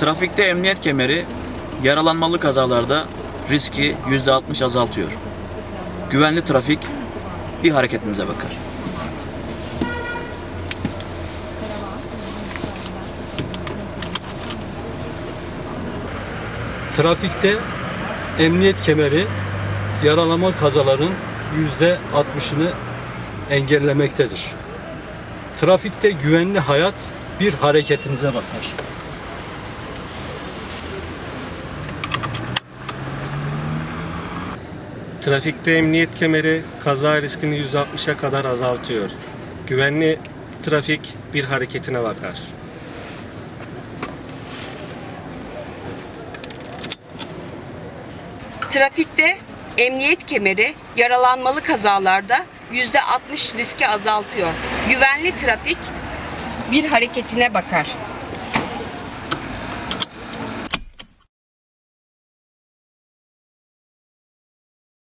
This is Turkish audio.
Trafikte emniyet kemeri yaralanmalı kazalarda riski %60 azaltıyor. Güvenli trafik bir hareketinize bakar. Trafikte emniyet kemeri yaralama kazaların yüzde 60'ını engellemektedir. Trafikte güvenli hayat bir hareketinize bakar. Trafikte emniyet kemeri kaza riskini %60'a kadar azaltıyor. Güvenli trafik bir hareketine bakar. Trafikte emniyet kemeri yaralanmalı kazalarda %60 riski azaltıyor. Güvenli trafik bir hareketine bakar.